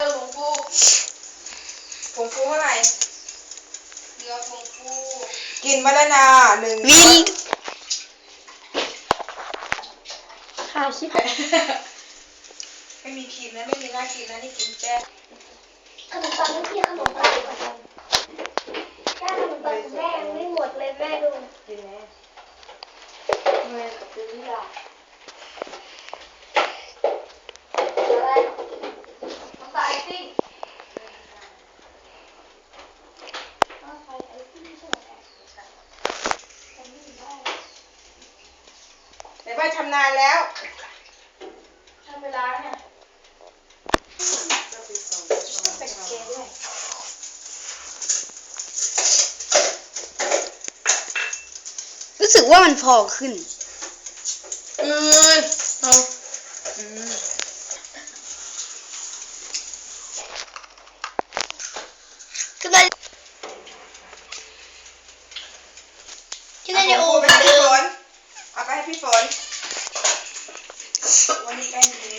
เออผงฟูผงฟูเท่าไหร่เกลือผงฟูกินมาแล้วนะหนึ่งวินค่ะชิบไม่มีครีมนะไม่มีหน้าครีมนะนี่กินแป้งขนมปังไม่พี่ขนมปังดีกว่ากันแค่ขนมปังของแม่ยังไม่หมดเลยแม่ดู กินไหม เงินกับซื้ออะอะไรน้ำตาไอซิ่งน้ำตาไอซิ่งใช่ไหมจำไม่ได้ ไหนว่าชำนาญแล้วทำเวลาเนี่ยก็ไปส่งใส่กางเกงด้วยรู้สึกว่ามันพอขึ้น เออเอาอืมก็ได้ก็ได้ในโอเอาเหไปมือนให้เดิพี่ฝมนเอาไปให้พี่ฝน วันนี้แป้งนี้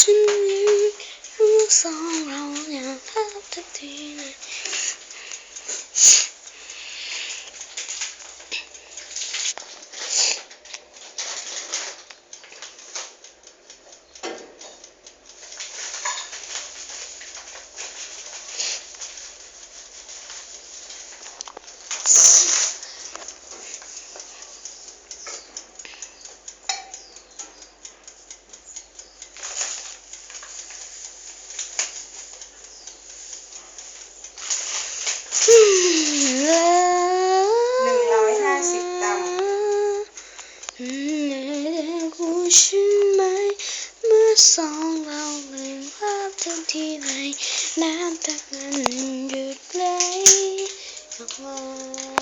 ฉันรู้สองเราอยากพบทักทีนะ หนึ่งร้อยห้าสิบกรัม กูใช่ไหม เมื่อสองเราลืมภาพทันทีในน้ำตามันหยุดไหลออกมา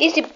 is the